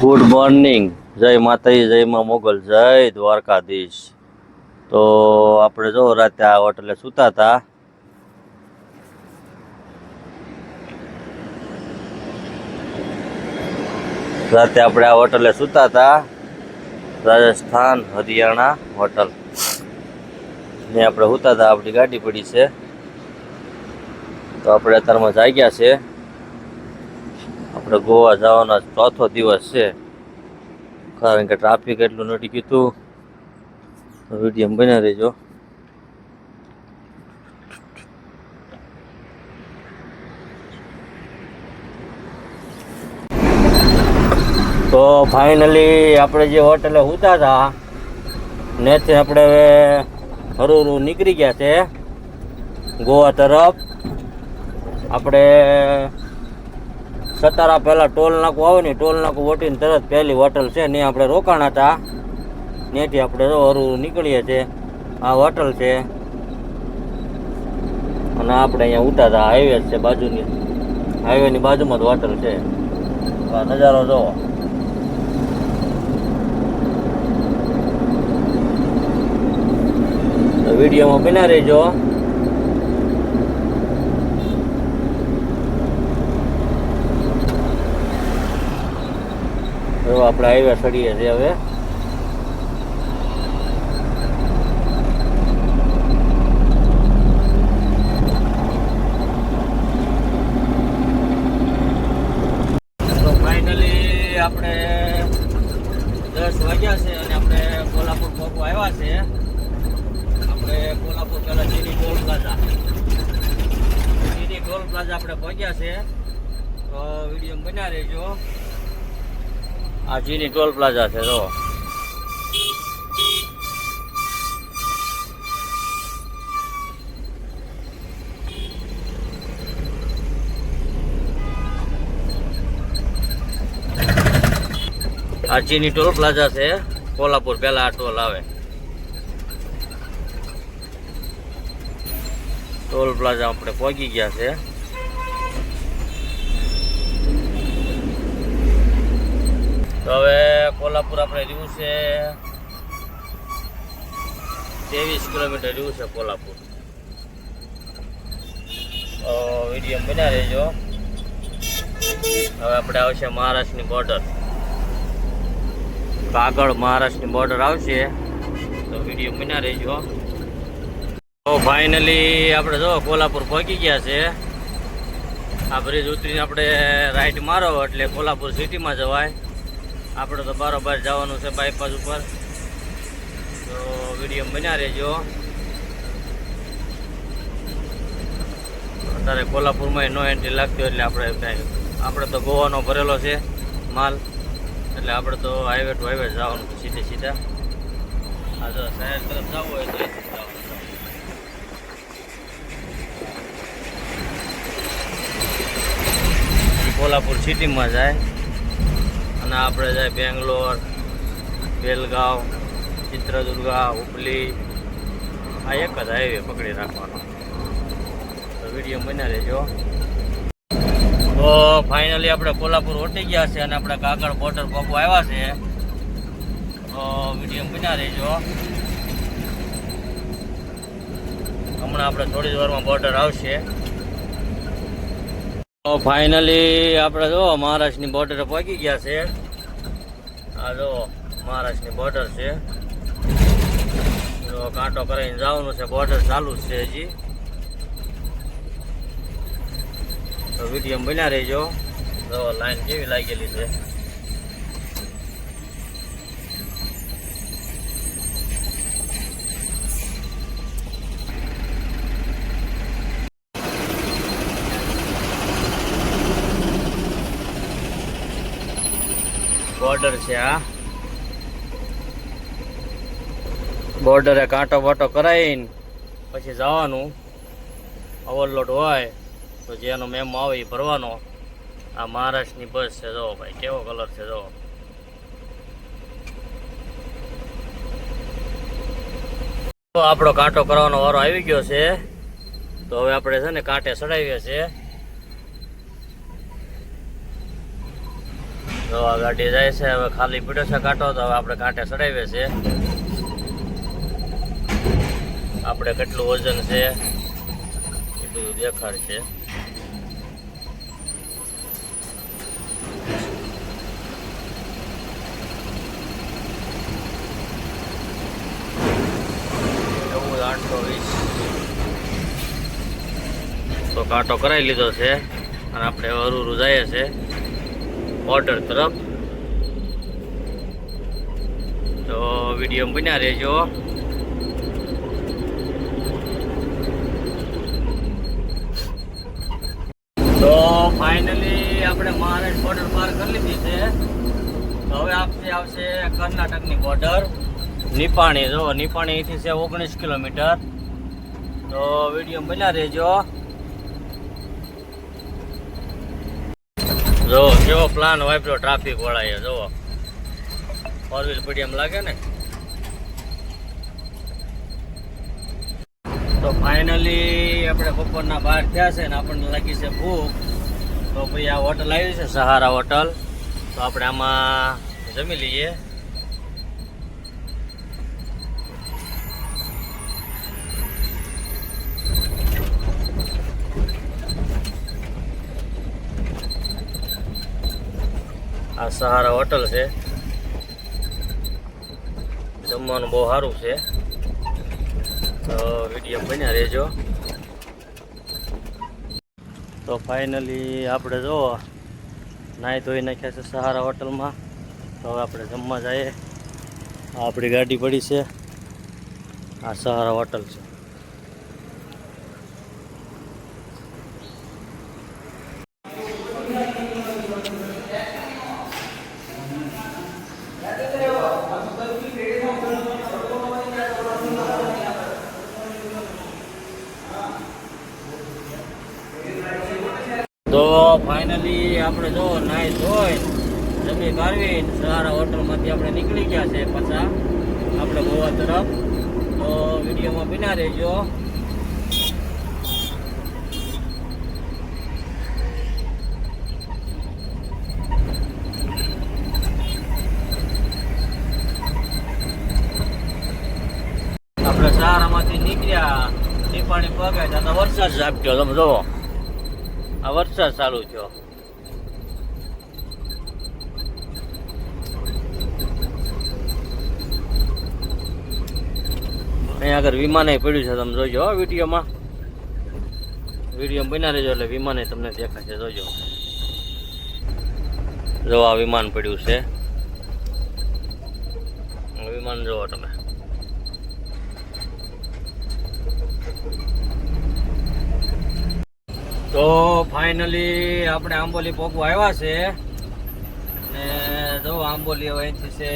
Good morning જય માતાજી, જય માં મોગલ, જય દ્વારકાધીશ. તો આપણે જો રાતે આ હોટલે સૂતા હતા રાતે આપણે આ હોટલે સૂતા હતા રાજસ્થાન હરિયાણા હોટલ. ને આપણે સૂતા હતા આપણી ગાડી પડી છે. તો આપણે અત્યારમાં જાગ્યા છે. આપણે ગોવા જવાનો ચોથો દિવસ છે. કારણ કે ટ્રાફિક એટલું નથી કીધું. વીડિયો બન્યા રહેજો. તો ફાઇનલી આપણે જે હોટલે ઉતા હતા નેથી આપણે હવે હરું નીકળી ગયા છે. ગોવા તરફ. આપણે સતારા પહેલા ટોલ નાકું આવે ને, ટોલ નાકું વટીને તરત પહેલી હોટલ છે, ને આપણે રોકાણા હતા. ત્યાંથી આપણે હરું નીકળીએ છીએ. આ હોટલ છે. અને આપણે અહીંયા ઉતા હતા હાઈવે છે બાજુની. હાઈવેની બાજુમાં જ હોટલ છે. આ નજારો જોવો. વિડીયોમાં બના રહેજો. તો આપણે હાઈવે ચડીએ છીએ હવે. આપણે દસ વાગ્યા છે અને આપણે કોલ્હાપુર પહોંચવા આવ્યા છે. આપણે કોલ્હાપુર પહેલા જીની ગોલ પ્લાઝા જીની ગોલ પ્લાઝા આપણે પહોંચ્યા છે. તો વીડિયો બન્યા રહેજો. આ જીની ટોલ પ્લાઝા છે, જો. આ ચીની ટોલ પ્લાઝા છે, કોલ્હાપુર, પહેલા આ ટોલ આવે. ટોલ પ્લાઝા આપણે પહોંચી ગયા છે. તો હવે કોલ્હાપુર આપણે રહ્યું છે ત્રેવીસ કિલોમીટર રહ્યું છે કોલ્હાપુર. તો વીડિયો બન્યા રહેજો. હવે આપણે આવશે મહારાષ્ટ્રની બોર્ડર કાગળ મહારાષ્ટ્રની બોર્ડર આવશે, તો વીડિયો બન્યા રહેજો. તો ફાઇનલી આપણે જો કોલ્હાપુર પહોંચી ગયા છે. આ બ્રિજ ઉતરીને આપણે રાઈટ મારો, એટલે કોલ્હાપુર સિટીમાં જવાય. આપણે તો બારોબાર જવાનું છે બાયપાસ ઉપર. તો વીડિયો બન્યા રહેજો. અત્યારે કોલ્હાપુરમાં નો એન્ટ્રી લાગતી હોય એટલે આપણે કાંઈ, આપણે તો ગોવાનો ભરેલો છે માલ. એટલે આપણે તો હાઈવે ટુ હાઈવે જવાનું સીધે સીધા. આ તો શહેર તરફ જવું હોય તો કોલ્હાપુર સિટીમાં જાય. આપણે જાય બેંગ્લોર, બેલગાંવ, ચિત્રદુર્ગા, ઉપલી. આ એક જ હાઈવે પકડી રાખવાનો. તો વીડિયો બન્યા રહેજો. તો ફાઇનલી આપણે કોલ્હાપુર ઓટી ગયા છે અને આપણે કાગળ બોર્ડર પગવા આવ્યા છે. તો વીડિયો બન્યા રહેજો. હમણાં આપણે થોડી વારમાં બોર્ડર આવશે. તો ફાઇનલી આપણે જો મહારાષ્ટ્રની બોર્ડરે પહોંચી ગયા છે. આ જો મહારાષ્ટ્રની બોર્ડર છે. તો કાંટો કરીને જવાનું છે બોર્ડર ચાલુ જ છે હજી. તો વીડિયો બન્યા રહેજો. જો લાઈન કેવી લાગેલી છે. બોર્ડર છે આ બોર્ડરે કાંટો બાટો કરાવીને પછી જવાનું. ઓવરલોડ હોય તો જેનો મેમો આવે એ ભરવાનો. આ મહારાષ્ટ્રની બસ છે, જો ભાઈ, કેવો કલર છે, જો. આપણો કાંટો કરવાનો વારો આવી ગયો છે. તો હવે આપણે છે ને કાંટે ચડાવીએ છીએ. જો આ ગાડી જાય છે, હવે ખાલી પીડ્યો છે કાંટો, તો હવે આપણે કાંટે ચડાવીએ છીએ. આપણે કેટલું વજન છે એ બધું દેખાડ છે. ચૌદ, આઠસો વીસ. તો કાંટો કરાવી લીધો છે, અને આપણે અરુરું જઈએ છે ઓર્ડર તરફ. તો વીડિયો બન્યા રહેજો. તો ફાઇનલી આપણે મહારાષ્ટ્ર બોર્ડર પાર કરી લીધી છે. હવે આપણે આવશે કર્ણાટકની બોર્ડર નિપાણી, જો નિપાણીથી છે ઓગણીસ કિલોમીટર. તો વીડિયો બન્યા રહેજો. જો કેવો પ્લાન વાપર્યો ટ્રાફિક વાળાએ જુઓ ફોર વ્હીલ પડી એમ લાગે ને. તો ફાઇનલી આપણે બપોરના બહાર થયા છે ને, આપણને લાગી છે ભૂખ. તો ભાઈ આ હોટલ આવી છે, સહારા હોટલ તો આપણે આમાં જમી લઈએ. આ સહારા હોટલ છે. જમવાનું બહુ સારું છે. તો વીડિયો બન્યા રહેજો. તો ફાઇનલી આપણે જો નાહી ધોઈ નાખ્યા છે સહારા હોટલમાં. તો હવે આપણે જમવા જઈએ. આપણી ગાડી પડી છે. આ સહારા હોટલ છે તો ફાઇનલી આપણે જો નાઈ ધોઈ જમી કાઢવી સહારા હોટલમાંથી આપણે નીકળી ગયા છે પાછા આપણે ગોવા તરફ. તો વિડીયોમાં બિના રહેજો. આપણે સહારામાંથી નીકળ્યા. ટીપાણી પગાય તો વરસાદ ઝાપટ્યો તમે જોવો આ વરસાદ ચાલુ થયો. અહીંયા આગળ વિમાને પડ્યું છે, તમે જોજો વિડીયોમાં. વીડિયો બના લેજો એટલે વિમાને તમને દેખાશે, જોજો. જો આ વિમાન પડ્યું છે. વિમાન જોવો તમે. તો ફાઇનલી આપણે આંબોલી પોકવા આવ્યા છે. ને જો આંબોલી હવે અહીંથી છે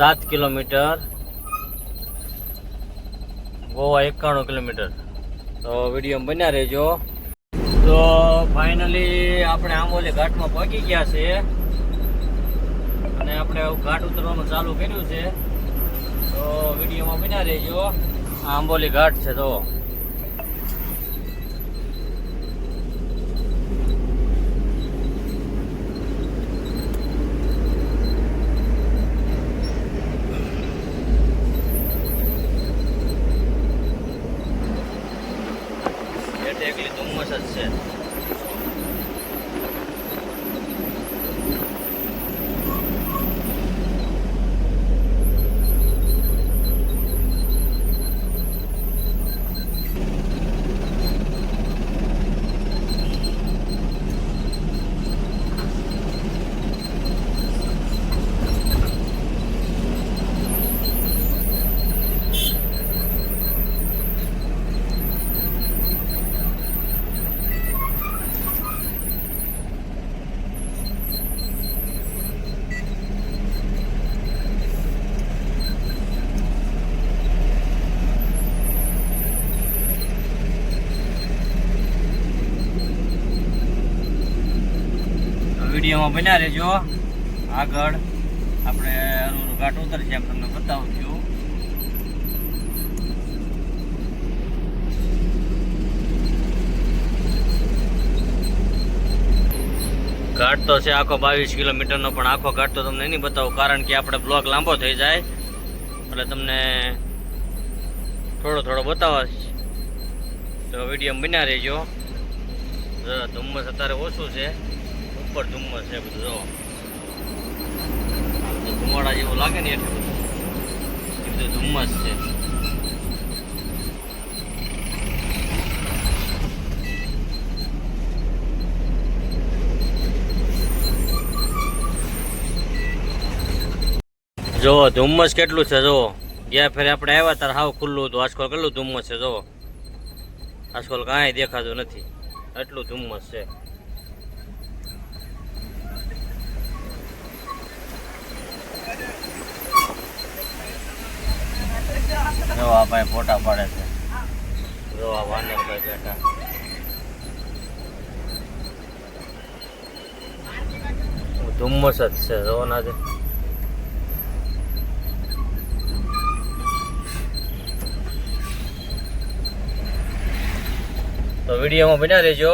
સાત કિલોમીટર, ગોવા એકાણું કિલોમીટર. તો વીડિયો બન્યા રહેજો. તો ફાઇનલી આપણે આંબોલી ઘાટમાં પહોંચી ગયા છે અને આપણે ઘાટ ઉતરવાનું ચાલુ કર્યું છે. તો વિડીયોમાં બન્યા રહેજો. આંબોલી ઘાટ છે તો એટલે એકલી ધુમ્મસ જ છે વિડીયોમાં બન્યા રહેજો. આગળ આપણે અરુરુ ઘાટ ઉતરશે એમ તમને બતાવું છું. ઘાટ તો છે આખો બાવીસ કિલોમીટરનો, પણ આખો ઘાટ તો તમને નહીં બતાવું, કારણ કે આપણે બ્લોક લાંબો થઈ જાય. એટલે તમને થોડો થોડો બતાવવા તો વીડિયો બન્યા રહેજો. ધુમ્મસ અત્યારે ઓછું છે. ઉપર ધુમ્મસ છે બધું, જો. ધુમાડા જેવું લાગે ને એટલે બધું. બધું ધુમ્મસ છે. જો, ધુમ્મસ કેટલું છે, જો. ગયા ફેરે આપણે આવ્યા ત્યારે હાવ ખુલ્લું હતું. આજકાલ કેટલું ધુમ્મસ છે, જો. આજકાલ કાંઈ દેખાતું નથી. એટલું ધુમ્મસ છે. ભાઈ ફોટા પાડે છે. જો આ વાનરભાઈ બેઠા. ધુમ્મસ જ છે, જો ના છે તો વિડીયોમાં બન્યા રહેજો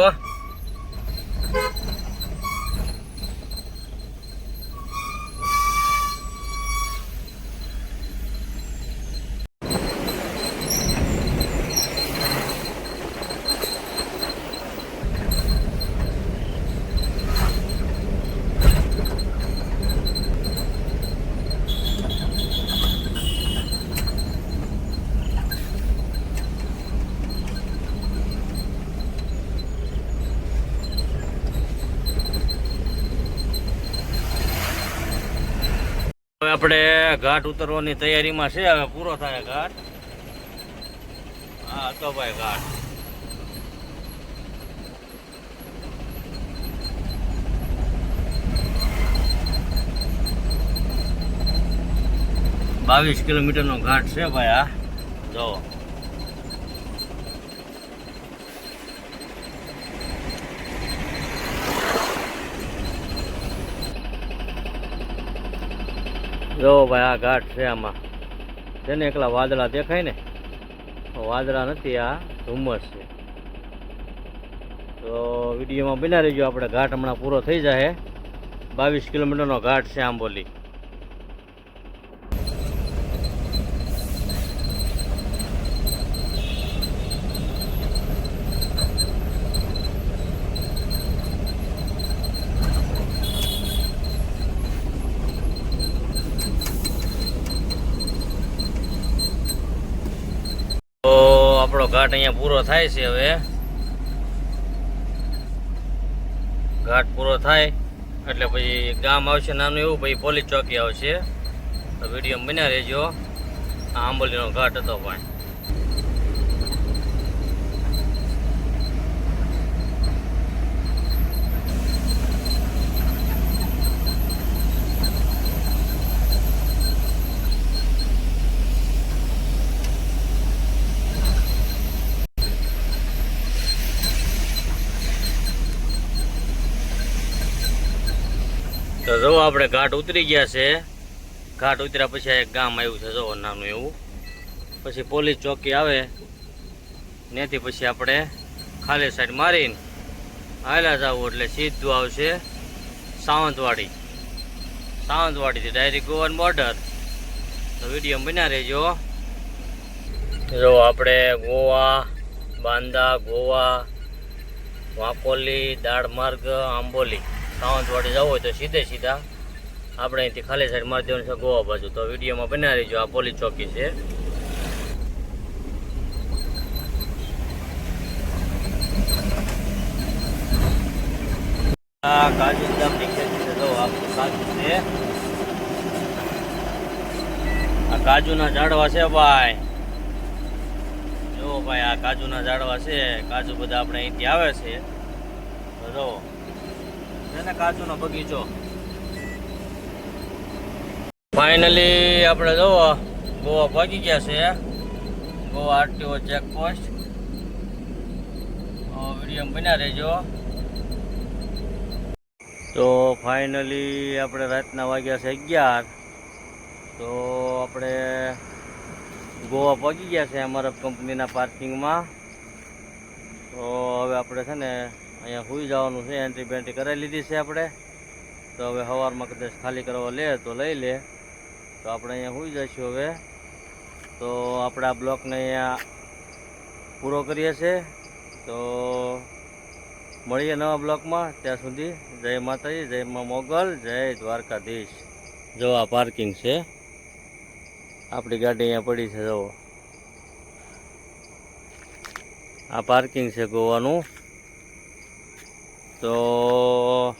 આપણે ઘાટ ઉતરવાની તૈયારીમાં છે, હવે પૂરો થાય ઘાટ. હા, તો ભાઈ ઘાટ. બાવીસ કિલોમીટરનો ઘાટ છે ભાઈ આ જો. જો ભાઈ, આ ઘાટ છે આમાં. છે ને એકલા વાદળા દેખાય ને વાદળા નથી, આ ધુમ્મસ છે. તો વિડીયોમાં બના રહીજો, આપણે ઘાટ હમણાં પૂરો થઈ જાય બાવીસ કિલોમીટરનો ઘાટ છે આંબોલી તો આપણો ઘાટ અહીંયા પૂરો થાય છે હવે. ઘાટ પૂરો થાય, એટલે પછી ગામ આવશે, નાનું એવું, પછી પોલીસ ચોકી આવશે. તો વીડિયો બન્યા રહેજો. આ આંબોલીનો ઘાટ હતો ભાઈ જો આપણે ઘાટ ઉતરી ગયા છે. ઘાટ ઉતર્યા પછી એક ગામ આવ્યું છે, જો નાનું એવું. પછી પોલીસ ચોકી આવે. ત્યાંથી પછી આપણે ખાલી સાઈડ મારીને હાલ્યા જવું એટલે સીધું આવશે સાવંતવાડી. સાવંતવાડીથી ડાયરેક્ટ ગોવન બોર્ડર તો વીડિયો બન્યા રહેજો. જો આપણે ગોવા, બાંદા, ગોવા, વાંકોલી દાળમાર્ગ આંબોલી. સાવંતવાડી જવું હોય તો સીધે સીધા આપણે અહીંથી ખાલી સાઈડ મારી દેવાનું છે ગોવા બાજુ. તો વિડીયોમાં બનાવી રહીજો. આ પોલીસ ચોકી છે. આ કાજુ બદામની ખેતી છે. કાજુ છે. આ કાજુના ઝાડવા છે ભાઈ. જો ભાઈ, આ કાજુના ઝાડવા છે. કાજુ બધા આપણે અહીંથી આવે છે. તો જો છે ને કાજુનો બગીચો. ફાઇનલી આપણે જોવો, ગોવા પહોંચી ગયા છે. ગોવા આરટીઓ ચેકપોસ્ટ વીડિયો બન્યા રહેજો. તો ફાઇનલી આપણે રાતના વાગ્યા છે અગિયાર. તો આપણે ગોવા પહોંચી ગયા છે અમારા કંપનીના પાર્કિંગમાં તો હવે આપણે છે ને અહીંયા સુઈ જવાનું છે એન્ટ્રી બેન્ટ્રી કરાવી લીધી છે આપણે. તો હવે સવારમાં કદાચ ખાલી કરવા લે તો લઈ લે. તો આપણે અહીંયા સુઈ જઈશું હવે. તો આપણે આ બ્લોકને અહીંયા પૂરો કરીએ છીએ. તો મળીએ નવા બ્લોકમાં. ત્યાં સુધી જય માતાજી, જય મા મોગલ, જય દ્વારકાધીશ. જો આ પાર્કિંગ છે. આપણી ગાડી અહીંયા પડી છે, જુઓ. આ પાર્કિંગ છે ગોવાનું. તો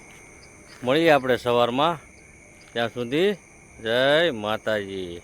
મળીએ આપણે સવારમાં. ત્યાં સુધી જય માતાજી.